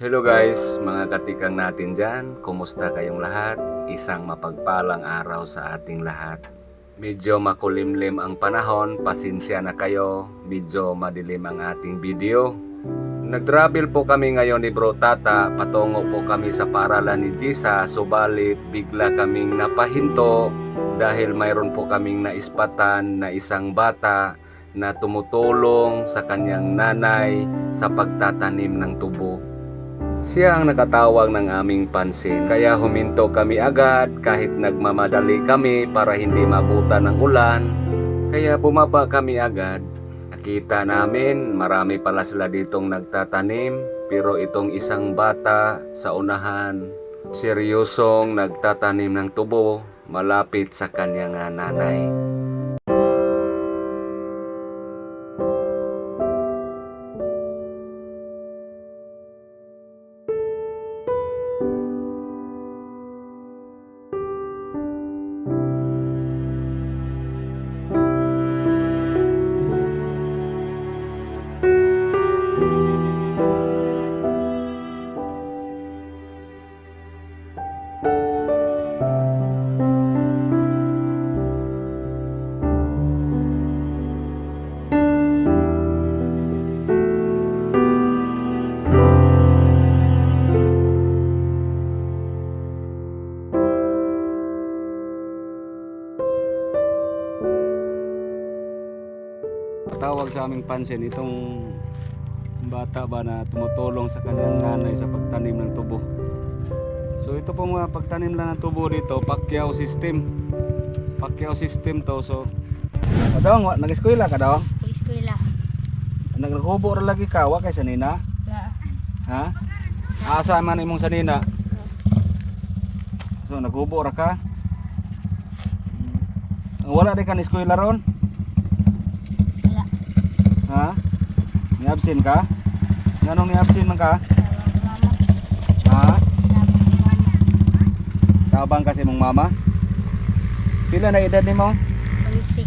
Hello guys, mga katikang natin dyan. Kumusta kayong lahat? Isang mapagpalang araw sa ating lahat. Medyo makulimlim ang panahon, pasensya na kayo. Medyo madilim ang ating video. Nag-travel po kami ngayon ni Bro Tata, patungo po kami sa paralan ni Jisa, subalit bigla kaming napahinto dahil mayroon po kaming naispatan na isang bata na tumutulong sa kanyang nanay sa pagtatanim ng tubo. Siya ang nakatawag ng aming pansin kaya huminto kami agad kahit nagmamadali kami para hindi mabutan ng ulan. Kaya bumaba kami agad. Nakita namin marami pala sila ditong nagtatanim pero itong isang bata sa unahan seryosong nagtatanim ng tubo malapit sa kanyang nanay. Sa aming pansin itong bata ba na tumutulong sa kanyang nanay sa pagtanim ng tubo. So ito po mga pagtanim lang ng tubo dito, Pacquiao system. Pacquiao system to so. Kadong, nag-eskwela ka daw? Eskwela. Nagkubo ra lagi ka, wa kay sanina? Na, Ha? Asa man imong sanina? So nagkubo ra ka? Wala di ka ni eskwela ron? Ha? Ni-absent ka? Nganong ni-absent man ka? Ha? Tabang kasi mong mama? Pila na edad ni mo? Ulsi.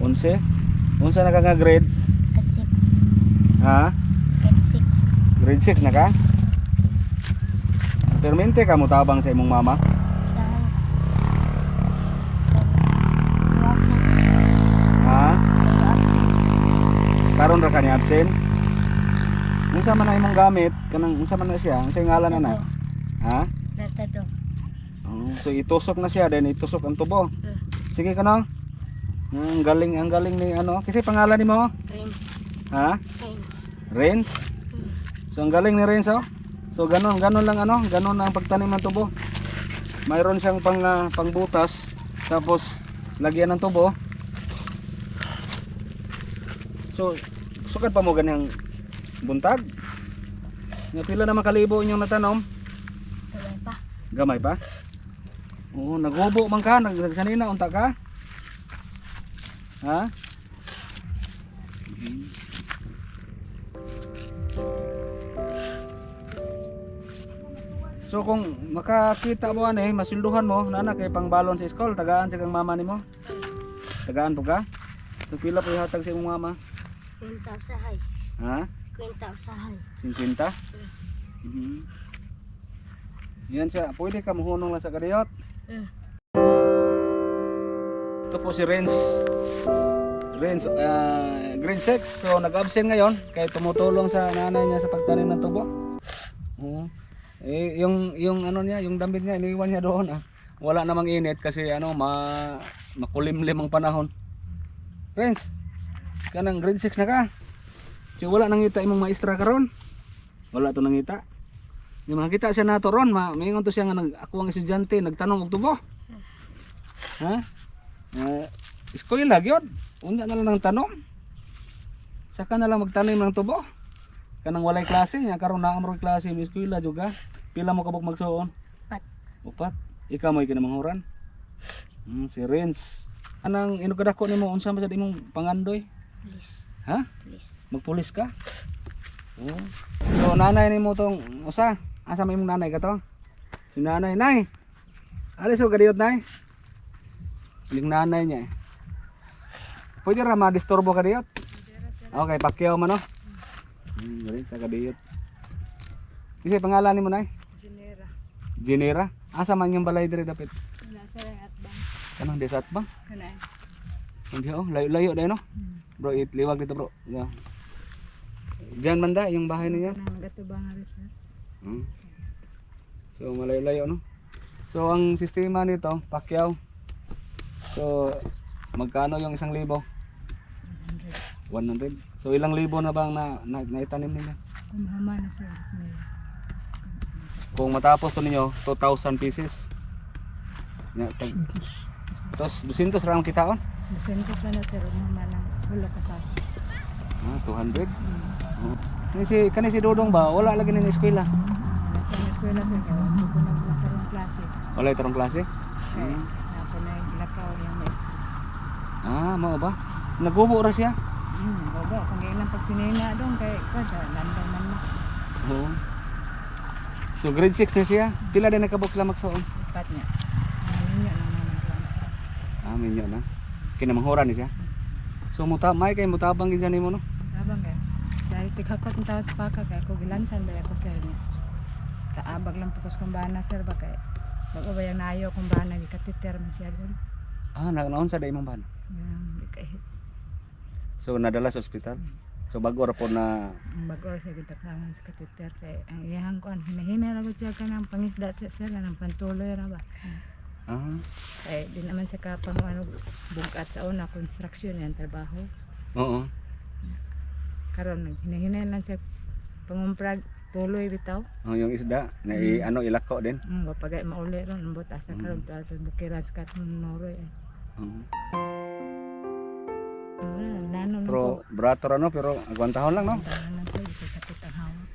11? Unsa na ka nga grade? At 6. Ha? At 6. Grade 6 na ka? Permente ka mo tabang sa imong mama? Karon ra ka ni absent? Unsa man na imong gamit? Kanang unsa man na siya? Unsa ngalan na na? Ha? Data to. Oh, so itusok na siya then itusok ang tubo. Sige kanang. Ang galing ang galing ni ano? Kasi pangalan ni mo? Rins. Ha? Rins. Renz? Hmm. So ang galing ni Renz oh. So ganon, ganon lang ano, ganon ang pagtanim ng tubo. Mayroon siyang pang ah, pangbutas tapos lagyan ng tubo. So sukad pa mo ganyang buntag. Nga pila na makalibo inyong natanom? Wala pa. Gamay pa? Oo, naghubo man ka, nag- nagsanina, unta ka? Ha? So kung makakita mo ani, masulduhan mo, nana kay pangbalon sa school, tagaan sa kang mama nimo. Tagaan po ka? So pila po ihatag sa imong mama? Kwenta usahay. Ha? Kwenta usahay. 50? Mhm. Yan siya, pwede ka muhunong lang sa kadiyot. Hmm. Ito po si Renz. Renz, uh, grade 6. So nag-absent ngayon kaya tumutulong sa nanay niya sa pagtanim ng tubo. Oo. Eh, yung yung ano niya, yung damit niya iniwan niya doon ah. Wala namang init kasi ano ma makulimlim ang panahon. Renz, kanang grade 6 na ka. So wala nang ngita imong maestra karon. Wala to nangita. Yung makita siya ron, ma, mingon to siya nga nag ako ang estudyante nagtanong og tubo. Ha? Uh, eskwela gyud. Unya na lang ng tanom. Saka na lang magtanim ng tubo. Kanang walay klase nya karon na amro klase mi eskwela juga. Pila mo kabog magsuon? Pat. Upat. Ikaw mo kinamanghuran. Hmm, si Renz. Anang inugdako nimo unsa man sa imong pangandoy? Pulis. Ha? Pulis. Magpulis ka? Oo. So nanay ni mo tong usa. Asa may imong nanay ka to? Si nanay, nay. Alis ko kadiyot nay. Yung nanay niya eh. Pwede ra ma-disturbo ka diyot? Okay, pakyaw man no? Hmm, dali sa kadiyot. Kasi pangalan mo na Genera. Genera. Asa man yung balay diri dapat? Wala sa rin at bang. Kanang di sa atbang? Kanaan. Hindi oh, layo-layo dahil no? Bro, itliwag dito bro. Yeah. Diyan banda yung bahay niya. Hmm. So malayo-layo no. So ang sistema nito, pakyaw. So magkano yung isang libo? 100. So ilang libo na bang na, na naitanim ninyo? Kumahama na. Bismillah. Kung matapos to ninyo, 2,000 pieces. Ya, tag, Tapos 200 ra ang kitaon? Busento pa na sir. Kumahama ng hulo ka sa Ah, 200. Oh. Kani si kani si Dodong ba? Wala lagi ni eskwela. Nasa na eskwela sir. Kaya wala ko naglakarong klase. Wala itarong klase. Kaya ako na lakaw yung maestro. Ah, mao ba? Nagubo ra siya. Hmm, baba. Kung ilang pag sinina doon kay kada landang man na. Oo. So grade 6 na siya. Pila din nakabok sila magsuon? Ipat niya. Ang ninyo lang naman lang. Ah, na. Kinamanghoran ni siya. So muta may kay mutabang gid nimo no. Abang kay. Dahil tighakot ng tao sa paka kay ako gilantan ba ako sir niya. Kaabag lang pukos kong bana sir ba kay. Bago ba yung nayo kong bana gikatiter man siya doon. Ah, na naon sa day mong ban. Yung kay So nadala sa ospital. So bago ra po na bagor siya gitaklangan sa katiter kay ang iyang kuan hinahina ra gud siya kanang pangisda siya sir kanang pantuloy ra ba. Ah, Kay di naman siya ka pang ano bungkat sa una construction yan trabaho. oo. Karon hinahina lang siya pangumprag tuloy bitaw. Oh, yung isda na i, ano ilako din. Mm, wapagay mauli ron ang butas sa karon to ato bukiran sa katong noroy. eh. Oo. Na po. Pero brato ra no pero agwantahon lang no. Nanon po, isa sakit ang hawak.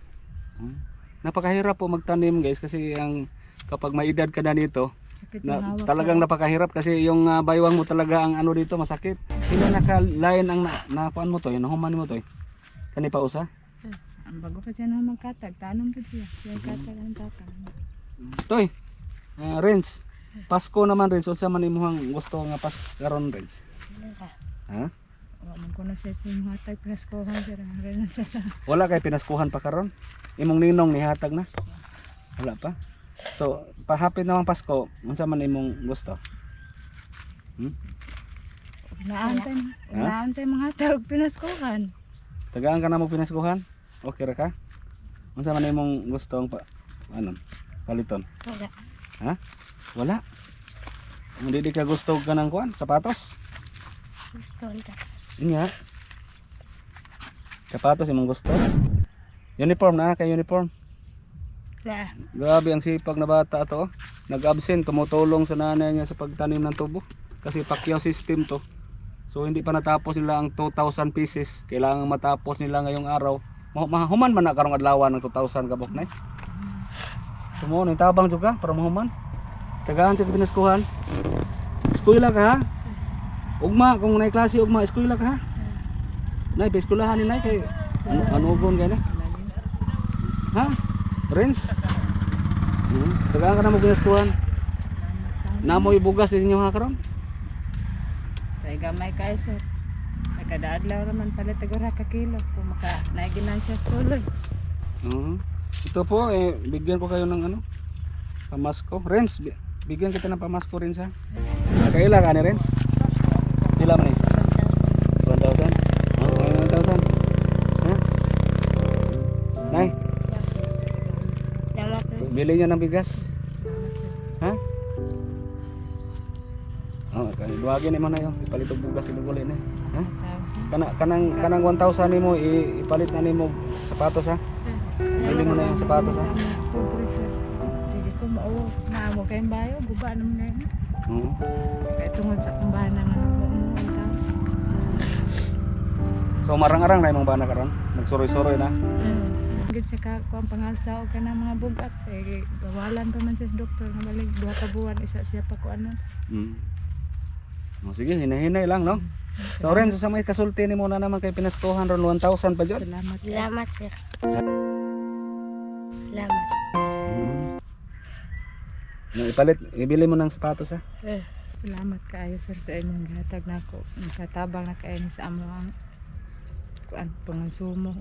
Hmm. Napakahirap po magtanim guys kasi ang kapag may edad ka na dito, Sakit yung na, hawak. talagang napakahirap kasi yung ah, baywang mo talaga ang ano dito masakit. Sino nakalain ang na, nakuan mo to, yung nahuman mo to eh. Kani pa usa? Ang bago pa siya naman katag, tanong pa siya. Siya katag ang takang. Toy. Uh, Renz. Pasko naman Renz, unsa man imong gusto nga Pasko karon Renz? Ha? Wa man ko na siya yung hatag preskohan sir. Ang rin na siya sa Wala kay pinaskuhan pa karon? Imong ninong ni hatag na? Wala pa. So, pahapit naman Pasko, unsa man imong gusto? Hmm? naantay. Naantay mga hatag pinaskohan. Tagaan ka na mo pinaskuhan? Okay ra ka? Unsa man imong gusto ang pa, ano? Paliton? Wala. Ha? Wala. Hindi di ka gusto ka ng kuan, sapatos? Gusto ka. Inya. Sapatos imong gusto? Uniform na kay uniform. Na. Grabe ang sipag na bata to. oh. Nag-absent, tumutulong sa nanay niya sa pagtanim ng tubo. Kasi Pacquiao system to. So hindi pa natapos nila ang 2,000 pieces. Kailangan matapos nila ngayong araw. Ma- Mahuman man na karong adlaw ng 2,000 kabok na. Tumo ni tabang juga para mahuman. Tagaan ti pinaskuhan. Eskwela ka ha? Ugma kung nay klase ugma eskwela ka ha? Nay eskwelahan ni nay kay ano anugon na? Ha? Renz? Hmm. Tagaan ka na mo pinaskuhan. Namoy bugas sa inyo ha karon? Kay gamay kay sir. Kada adlaw raman pala tagura ka kilo kung maka naiginan siya sa tulog. Oo. Ito po, eh, bigyan ko kayo ng ano, pamasko. Renz, bi- bigyan kita ng pamasko rin sa. Kaila ka ni Renz? Pila man bili niyo ng bigas. Ha? Oh, kay duwagin ni man na yun. Ipalit og bugas iluguli na. Ha? Kana kanang kanang 1,000 nimo ipalit na nimo sapatos ha. Bili mo na yung sapatos ha. Hindi ko mauwa. Naamo kayong bayo. Guba naman na. Oo. Kaya tungod sa kumbahan na nga umuuwan ka. So marang-arang na imong bana karon. Nagsuroy-suroy na. Gid sa ka kung pangalsa o ka ng mga bugat. Eh, gawalan pa man siya sa doktor na balik. Duha ka buwan. Isa siya pa ko ano. Mm. O sige, hinahinay lang no. So Renzo sa may kasulti ni mo na naman kay pinaskuhan ron 1,000 pa jud. Salamat. Salamat, sir. Salamat. Mm. No, ipalit, ibili mo ng sapatos ha. Salamat kaayo sir sa inyong gihatag na ako. Nakatabang na kayo sa amo ang kuan pangonsumo.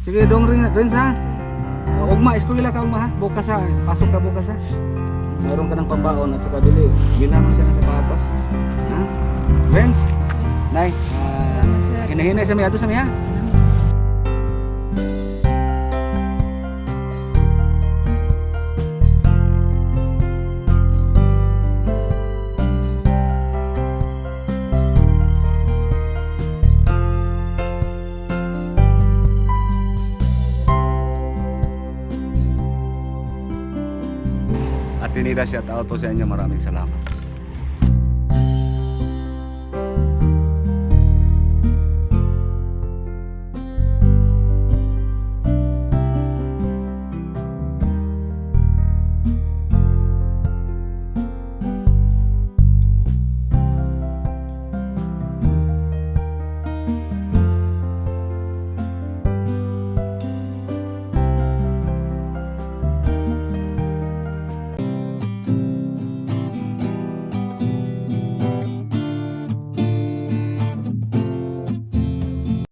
Sige, dong rin, rin sa. Ugma, eskwela ka ugma ha. Bukas ha. Pasok ka bukas ha. Meron ka ng pambaon at saka bili. Bilhan mo siya ng sapatos. Ha? Friends, Nay, ah, sir. hinahinay sa miyato sa miya. Salamat. At tinira siya out po sa inyo. Maraming salamat.